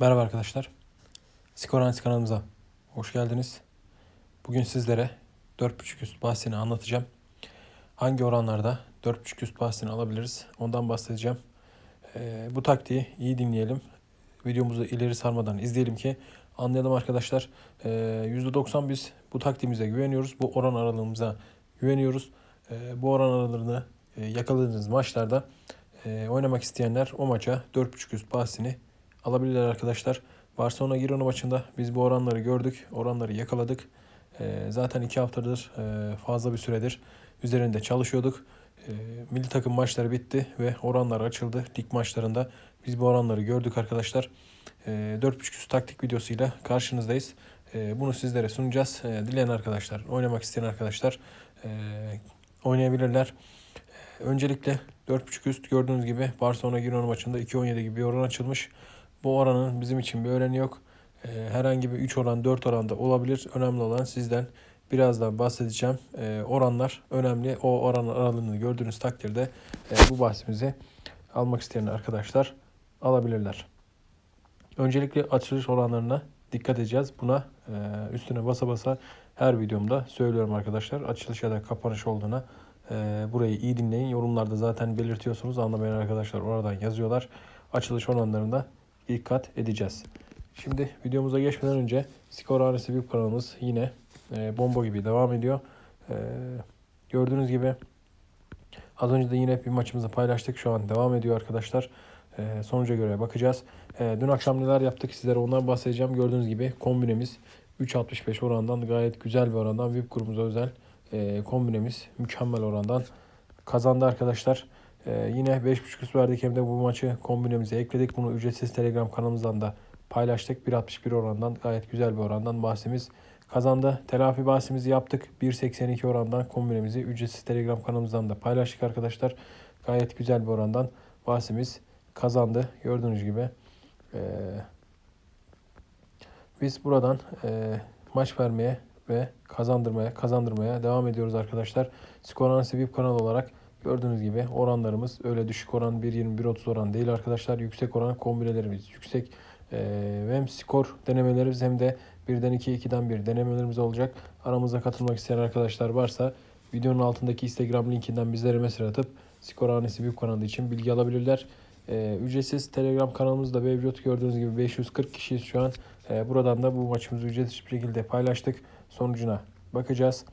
Merhaba arkadaşlar. Skor kanalımıza hoş geldiniz. Bugün sizlere 4.5 üst bahsini anlatacağım. Hangi oranlarda 4.5 üst bahsini alabiliriz ondan bahsedeceğim. Ee, bu taktiği iyi dinleyelim. Videomuzu ileri sarmadan izleyelim ki anlayalım arkadaşlar. Ee, %90 biz bu taktiğimize güveniyoruz. Bu oran aralığımıza güveniyoruz. Ee, bu oran aralığını e, yakaladığınız maçlarda e, oynamak isteyenler o maça 4.5 üst bahsini alabilirler arkadaşlar. Barcelona Girona maçında biz bu oranları gördük. Oranları yakaladık. Ee, zaten iki haftadır e, fazla bir süredir üzerinde çalışıyorduk. Ee, milli takım maçları bitti ve oranlar açıldı. Lig maçlarında biz bu oranları gördük arkadaşlar. Ee, 4.5 üst taktik videosuyla karşınızdayız. Bunu sizlere sunacağız. Dileyen arkadaşlar, oynamak isteyen arkadaşlar e, oynayabilirler. Öncelikle 4.5 üst gördüğünüz gibi Barcelona Girona maçında 2.17 gibi bir oran açılmış. Bu oranın bizim için bir önemi yok. Ee, herhangi bir 3 oran 4 oranda olabilir. Önemli olan sizden birazdan bahsedeceğim. Ee, oranlar önemli. O oran aralığını gördüğünüz takdirde e, bu bahsimizi almak isteyen arkadaşlar alabilirler. Öncelikle açılış oranlarına dikkat edeceğiz. Buna e, üstüne basa basa her videomda söylüyorum arkadaşlar. Açılış ya da kapanış olduğuna e, burayı iyi dinleyin. Yorumlarda zaten belirtiyorsunuz. Anlamayan arkadaşlar oradan yazıyorlar. Açılış oranlarında dikkat edeceğiz. Şimdi videomuza geçmeden önce Skor Ailesi VIP kanalımız yine e, bomba gibi devam ediyor. E, gördüğünüz gibi az önce de yine bir maçımızı paylaştık. Şu an devam ediyor arkadaşlar. E, sonuca göre bakacağız. E, dün akşam neler yaptık sizlere ondan bahsedeceğim. Gördüğünüz gibi kombinemiz 3.65 orandan gayet güzel bir orandan VIP grubumuza özel e, kombinemiz mükemmel orandan kazandı arkadaşlar. Ee, yine 5.5 üst verdik hem de bu maçı kombinemize ekledik. Bunu ücretsiz Telegram kanalımızdan da paylaştık. 1.61 orandan gayet güzel bir orandan bahsimiz kazandı. Telafi bahsimizi yaptık. 1.82 orandan kombinemizi ücretsiz Telegram kanalımızdan da paylaştık arkadaşlar. Gayet güzel bir orandan bahsimiz kazandı. Gördüğünüz gibi. Ee, biz buradan e, maç vermeye ve kazandırmaya kazandırmaya devam ediyoruz arkadaşlar. Skor Analizi VIP kanal olarak Gördüğünüz gibi oranlarımız öyle düşük oran 1.20-1.30 oran değil arkadaşlar. Yüksek oran kombinelerimiz yüksek. Ee, hem skor denemelerimiz hem de 1'den 2, 2'den 1 denemelerimiz olacak. Aramıza katılmak isteyen arkadaşlar varsa videonun altındaki Instagram linkinden bizlere mesaj atıp skor hanesi büyük kanalı için bilgi alabilirler. Ee, ücretsiz Telegram kanalımızda mevcut. Gördüğünüz gibi 540 kişiyiz şu an. Ee, buradan da bu maçımızı ücretsiz bir şekilde paylaştık. Sonucuna bakacağız.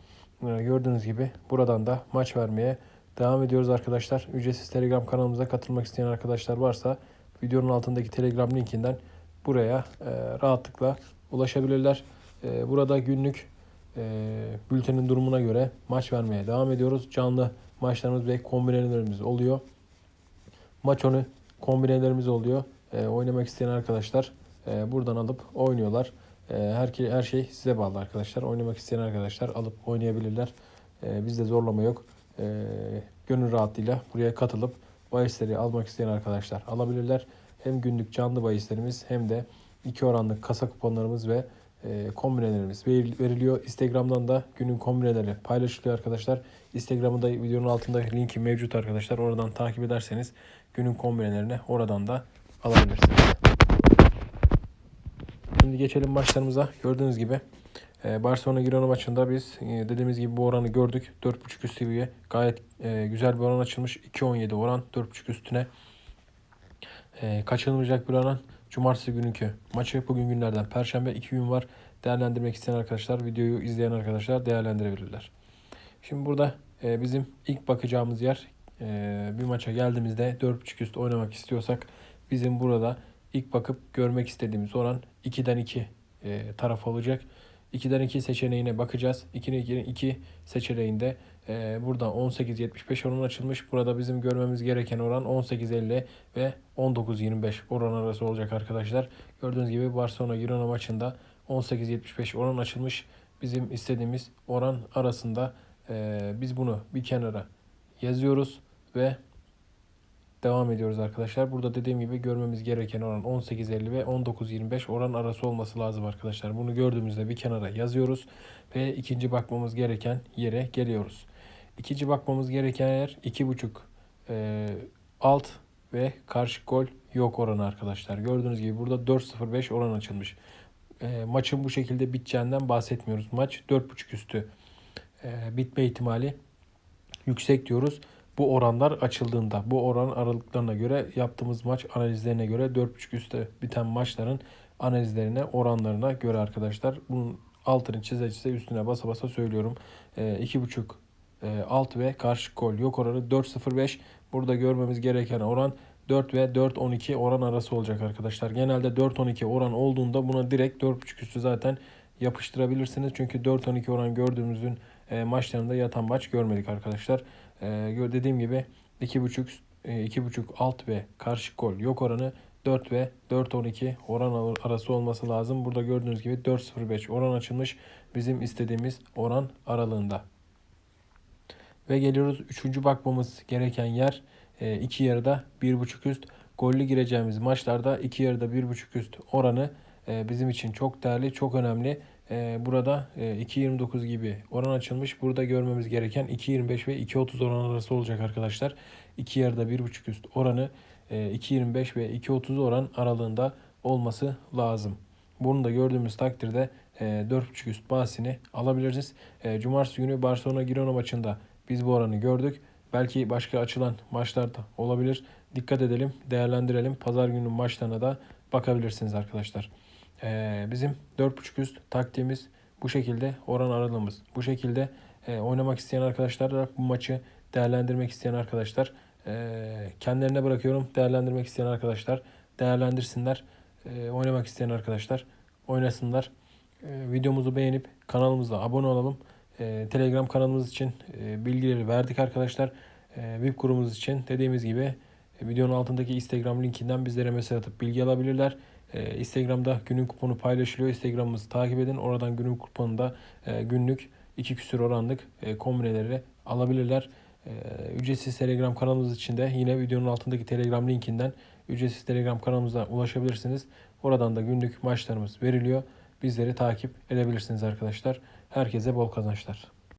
Ee, gördüğünüz gibi buradan da maç vermeye Devam ediyoruz arkadaşlar. Ücretsiz Telegram kanalımıza katılmak isteyen arkadaşlar varsa videonun altındaki Telegram linkinden buraya e, rahatlıkla ulaşabilirler. E, burada günlük e, bültenin durumuna göre maç vermeye devam ediyoruz. Canlı maçlarımız ve kombinelerimiz oluyor. Maç onu kombinelerimiz oluyor. E, oynamak isteyen arkadaşlar e, buradan alıp oynuyorlar. E, her, her şey size bağlı arkadaşlar. Oynamak isteyen arkadaşlar alıp oynayabilirler. E, bizde zorlama yok e, gönül rahatlığıyla buraya katılıp bahisleri almak isteyen arkadaşlar alabilirler. Hem günlük canlı bahislerimiz hem de iki oranlık kasa kuponlarımız ve e, kombinelerimiz veriliyor. Instagram'dan da günün kombineleri paylaşılıyor arkadaşlar. Instagram'ın da videonun altında linki mevcut arkadaşlar. Oradan takip ederseniz günün kombinelerini oradan da alabilirsiniz. Şimdi geçelim maçlarımıza. Gördüğünüz gibi Barcelona Girona maçında biz e, dediğimiz gibi bu oranı gördük. 4.5 üst seviye gayet e, güzel bir oran açılmış. 2.17 oran 4.5 üstüne. E, kaçınılmayacak bir oran. Cumartesi günkü maçı bugün günlerden Perşembe 2 gün var. Değerlendirmek isteyen arkadaşlar videoyu izleyen arkadaşlar değerlendirebilirler. Şimdi burada bizim ilk bakacağımız yer bir maça geldiğimizde 4.5 üst oynamak istiyorsak bizim burada ilk bakıp görmek istediğimiz oran 2'den 2 taraf olacak. 2'den 2 seçeneğine bakacağız. 2'nin 2 seçeneğinde e, buradan 18.75 oran açılmış. Burada bizim görmemiz gereken oran 18.50 ve 19.25 oran arası olacak arkadaşlar. Gördüğünüz gibi Barcelona Girona maçında 18.75 oran açılmış. Bizim istediğimiz oran arasında e, biz bunu bir kenara yazıyoruz ve devam ediyoruz arkadaşlar. Burada dediğim gibi görmemiz gereken oran 18.50 ve 19.25 oran arası olması lazım arkadaşlar. Bunu gördüğümüzde bir kenara yazıyoruz ve ikinci bakmamız gereken yere geliyoruz. İkinci bakmamız gereken yer 2.5 e, alt ve karşı gol yok oranı arkadaşlar. Gördüğünüz gibi burada 4.05 oran açılmış. E, maçın bu şekilde biteceğinden bahsetmiyoruz. Maç 4.5 üstü e, bitme ihtimali yüksek diyoruz. Bu oranlar açıldığında, bu oran aralıklarına göre yaptığımız maç analizlerine göre 4.5 üstte biten maçların analizlerine, oranlarına göre arkadaşlar. Bunun altını çize çize üstüne basa basa söylüyorum. E, 2.5 e, alt ve karşı gol yok oranı 4.05. Burada görmemiz gereken oran 4 ve 4.12 oran arası olacak arkadaşlar. Genelde 4.12 oran olduğunda buna direkt 4.5 üstü zaten yapıştırabilirsiniz. Çünkü 4-12 oran gördüğümüzün e, maçlarında yatan maç görmedik arkadaşlar. E, dediğim gibi 2.5 e, 2.5 alt ve karşı gol yok oranı 4 ve 4-12 oran arası olması lazım. Burada gördüğünüz gibi 4.05 oran açılmış. Bizim istediğimiz oran aralığında. Ve geliyoruz 3. bakmamız gereken yer e, iki yarıda 1.5 üst. Gollü gireceğimiz maçlarda iki yarıda 1.5 üst oranı e, bizim için çok değerli, çok önemli. E, Burada e, 2.29 gibi oran açılmış. Burada görmemiz gereken 2.25 ve 2.30 oran arası olacak arkadaşlar. İki yarıda 1.5 üst oranı e, 2.25 ve 2.30 oran aralığında olması lazım. Bunu da gördüğümüz takdirde e, 4.5 üst bahsini alabiliriz. E, Cumartesi günü Barcelona Girona maçında biz bu oranı gördük. Belki başka açılan maçlarda olabilir. Dikkat edelim, değerlendirelim. Pazar günü maçlarına da bakabilirsiniz arkadaşlar. Ee, bizim 4.5 üst taktiğimiz bu şekilde oran aralığımız. Bu şekilde e, oynamak isteyen arkadaşlar da bu maçı değerlendirmek isteyen arkadaşlar e, kendilerine bırakıyorum. Değerlendirmek isteyen arkadaşlar değerlendirsinler. E, oynamak isteyen arkadaşlar oynasınlar. E, videomuzu beğenip kanalımıza abone olalım. E, Telegram kanalımız için e, bilgileri verdik arkadaşlar. E, VIP grubumuz için dediğimiz gibi e, videonun altındaki Instagram linkinden bizlere mesaj atıp bilgi alabilirler. E, Instagram'da günün kuponu paylaşılıyor. Instagram'ımızı takip edin. Oradan günün kuponunda e, günlük iki küsür oranlık e, kombineleri alabilirler. E, ücretsiz Telegram kanalımız için de yine videonun altındaki Telegram linkinden ücretsiz Telegram kanalımıza ulaşabilirsiniz. Oradan da günlük maçlarımız veriliyor. Bizleri takip edebilirsiniz arkadaşlar. Herkese bol kazançlar.